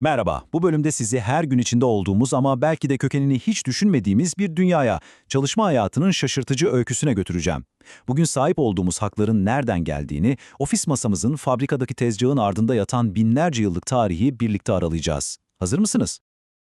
Merhaba, bu bölümde sizi her gün içinde olduğumuz ama belki de kökenini hiç düşünmediğimiz bir dünyaya, çalışma hayatının şaşırtıcı öyküsüne götüreceğim. Bugün sahip olduğumuz hakların nereden geldiğini, ofis masamızın fabrikadaki tezgahın ardında yatan binlerce yıllık tarihi birlikte aralayacağız. Hazır mısınız?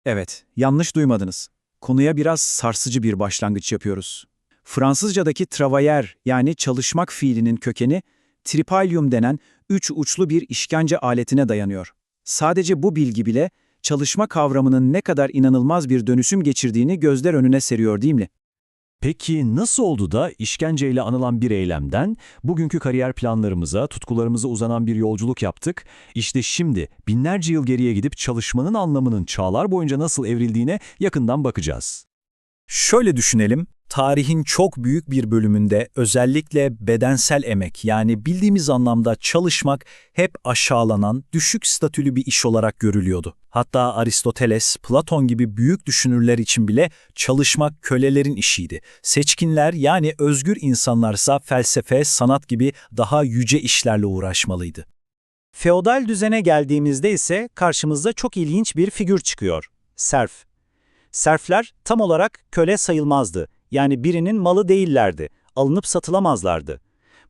Evet, yanlış duymadınız. Konuya biraz sarsıcı bir başlangıç yapıyoruz. Fransızcadaki travailler yani çalışmak fiilinin kökeni, tripalium denen üç uçlu bir işkence aletine dayanıyor. Sadece bu bilgi bile çalışma kavramının ne kadar inanılmaz bir dönüşüm geçirdiğini gözler önüne seriyor değil mi? Peki nasıl oldu da işkenceyle anılan bir eylemden bugünkü kariyer planlarımıza, tutkularımıza uzanan bir yolculuk yaptık? İşte şimdi binlerce yıl geriye gidip çalışmanın anlamının çağlar boyunca nasıl evrildiğine yakından bakacağız. Şöyle düşünelim, tarihin çok büyük bir bölümünde özellikle bedensel emek yani bildiğimiz anlamda çalışmak hep aşağılanan, düşük statülü bir iş olarak görülüyordu. Hatta Aristoteles, Platon gibi büyük düşünürler için bile çalışmak kölelerin işiydi. Seçkinler yani özgür insanlarsa felsefe, sanat gibi daha yüce işlerle uğraşmalıydı. Feodal düzene geldiğimizde ise karşımızda çok ilginç bir figür çıkıyor. Serf. Serfler tam olarak köle sayılmazdı. Yani birinin malı değillerdi. Alınıp satılamazlardı.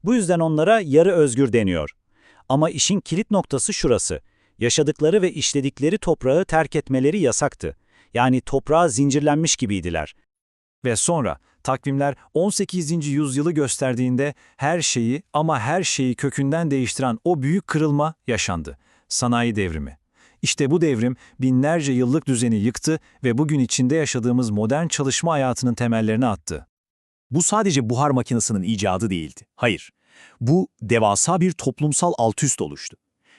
Bu yüzden onlara yarı özgür deniyor. Ama işin kilit noktası şurası. Yaşadıkları ve işledikleri toprağı terk etmeleri yasaktı. Yani toprağa zincirlenmiş gibiydiler. Ve sonra takvimler 18. yüzyılı gösterdiğinde her şeyi ama her şeyi kökünden değiştiren o büyük kırılma yaşandı. Sanayi devrimi. İşte bu devrim binlerce yıllık düzeni yıktı ve bugün içinde yaşadığımız modern çalışma hayatının temellerini attı. Bu sadece buhar makinesinin icadı değildi. Hayır, bu devasa bir toplumsal altüst oluştu.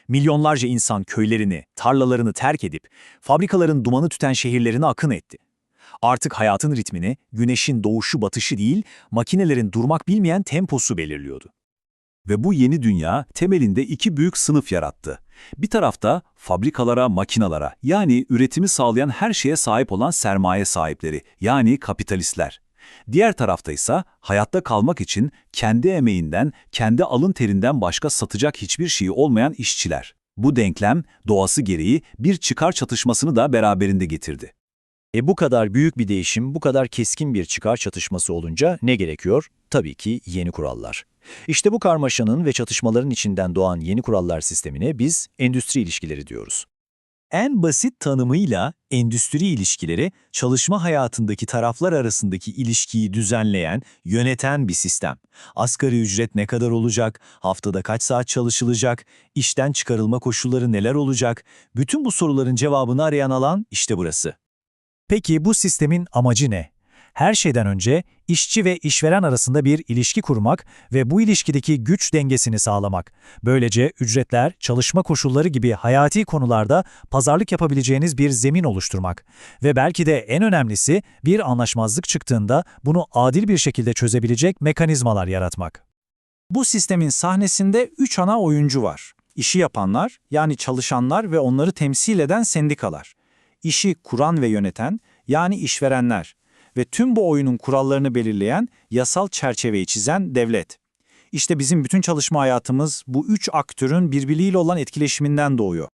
Milyonlarca insan köylerini, tarlalarını terk edip fabrikaların dumanı tüten şehirlerine akın etti. Artık hayatın ritmini güneşin doğuşu batışı değil, makinelerin durmak bilmeyen temposu belirliyordu. Ve bu yeni dünya temelinde iki büyük sınıf yarattı. Bir tarafta fabrikalara, makinalara yani üretimi sağlayan her şeye sahip olan sermaye sahipleri yani kapitalistler. Diğer tarafta ise hayatta kalmak için kendi emeğinden, kendi alın terinden başka satacak hiçbir şeyi olmayan işçiler. Bu denklem doğası gereği bir çıkar çatışmasını da beraberinde getirdi. E bu kadar büyük bir değişim, bu kadar keskin bir çıkar çatışması olunca ne gerekiyor? Tabii ki yeni kurallar. İşte bu karmaşanın ve çatışmaların içinden doğan yeni kurallar sistemine biz endüstri ilişkileri diyoruz. En basit tanımıyla endüstri ilişkileri, çalışma hayatındaki taraflar arasındaki ilişkiyi düzenleyen, yöneten bir sistem. Asgari ücret ne kadar olacak, haftada kaç saat çalışılacak, işten çıkarılma koşulları neler olacak, bütün bu soruların cevabını arayan alan işte burası. Peki bu sistemin amacı ne? Her şeyden önce işçi ve işveren arasında bir ilişki kurmak ve bu ilişkideki güç dengesini sağlamak. Böylece ücretler, çalışma koşulları gibi hayati konularda pazarlık yapabileceğiniz bir zemin oluşturmak. Ve belki de en önemlisi bir anlaşmazlık çıktığında bunu adil bir şekilde çözebilecek mekanizmalar yaratmak. Bu sistemin sahnesinde üç ana oyuncu var. İşi yapanlar, yani çalışanlar ve onları temsil eden sendikalar. İşi kuran ve yöneten, yani işverenler. Ve tüm bu oyunun kurallarını belirleyen, yasal çerçeveyi çizen devlet. İşte bizim bütün çalışma hayatımız bu üç aktörün birbiriyle olan etkileşiminden doğuyor.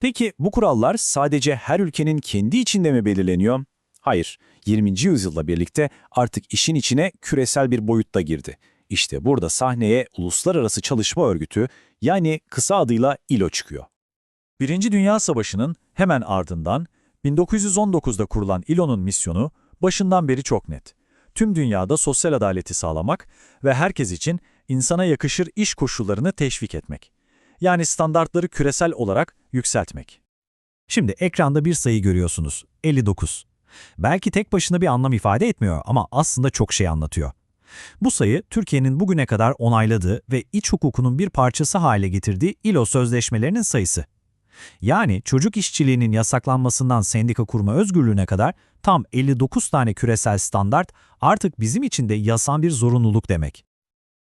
Peki bu kurallar sadece her ülkenin kendi içinde mi belirleniyor? Hayır, 20. yüzyılla birlikte artık işin içine küresel bir boyutta girdi. İşte burada sahneye Uluslararası Çalışma Örgütü yani kısa adıyla ILO çıkıyor. Birinci Dünya Savaşı'nın hemen ardından 1919'da kurulan ILO'nun misyonu başından beri çok net. Tüm dünyada sosyal adaleti sağlamak ve herkes için insana yakışır iş koşullarını teşvik etmek. Yani standartları küresel olarak yükseltmek. Şimdi ekranda bir sayı görüyorsunuz. 59. Belki tek başına bir anlam ifade etmiyor ama aslında çok şey anlatıyor. Bu sayı Türkiye'nin bugüne kadar onayladığı ve iç hukukunun bir parçası hale getirdiği ILO sözleşmelerinin sayısı. Yani çocuk işçiliğinin yasaklanmasından sendika kurma özgürlüğüne kadar tam 59 tane küresel standart artık bizim için de yasan bir zorunluluk demek.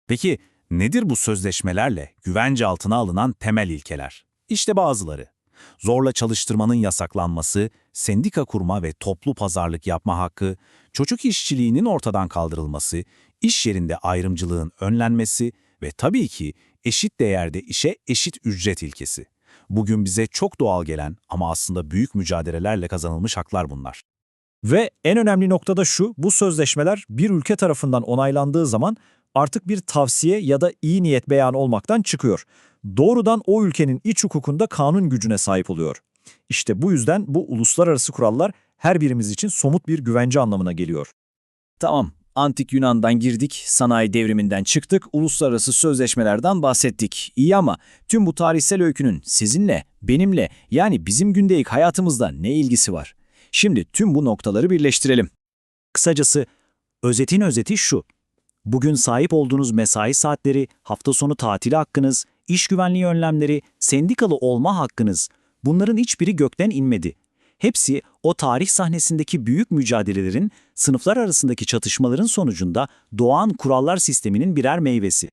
Peki nedir bu sözleşmelerle güvence altına alınan temel ilkeler? İşte bazıları. Zorla çalıştırmanın yasaklanması, sendika kurma ve toplu pazarlık yapma hakkı, çocuk işçiliğinin ortadan kaldırılması, iş yerinde ayrımcılığın önlenmesi ve tabii ki eşit değerde işe eşit ücret ilkesi. Bugün bize çok doğal gelen ama aslında büyük mücadelelerle kazanılmış haklar bunlar. Ve en önemli nokta da şu, bu sözleşmeler bir ülke tarafından onaylandığı zaman artık bir tavsiye ya da iyi niyet beyanı olmaktan çıkıyor. Doğrudan o ülkenin iç hukukunda kanun gücüne sahip oluyor. İşte bu yüzden bu uluslararası kurallar her birimiz için somut bir güvence anlamına geliyor. Tamam, antik Yunan'dan girdik, sanayi devriminden çıktık, uluslararası sözleşmelerden bahsettik. İyi ama tüm bu tarihsel öykünün sizinle, benimle yani bizim gündelik hayatımızda ne ilgisi var? Şimdi tüm bu noktaları birleştirelim. Kısacası özetin özeti şu. Bugün sahip olduğunuz mesai saatleri, hafta sonu tatili hakkınız, iş güvenliği önlemleri, sendikalı olma hakkınız bunların hiçbiri gökten inmedi. Hepsi o tarih sahnesindeki büyük mücadelelerin, sınıflar arasındaki çatışmaların sonucunda doğan kurallar sisteminin birer meyvesi.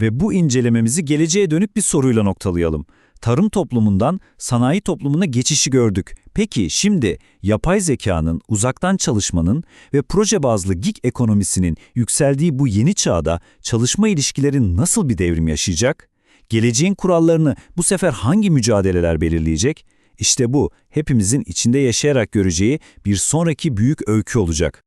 Ve bu incelememizi geleceğe dönük bir soruyla noktalayalım. Tarım toplumundan sanayi toplumuna geçişi gördük. Peki şimdi yapay zekanın, uzaktan çalışmanın ve proje bazlı gig ekonomisinin yükseldiği bu yeni çağda çalışma ilişkileri nasıl bir devrim yaşayacak? Geleceğin kurallarını bu sefer hangi mücadeleler belirleyecek? İşte bu hepimizin içinde yaşayarak göreceği bir sonraki büyük öykü olacak.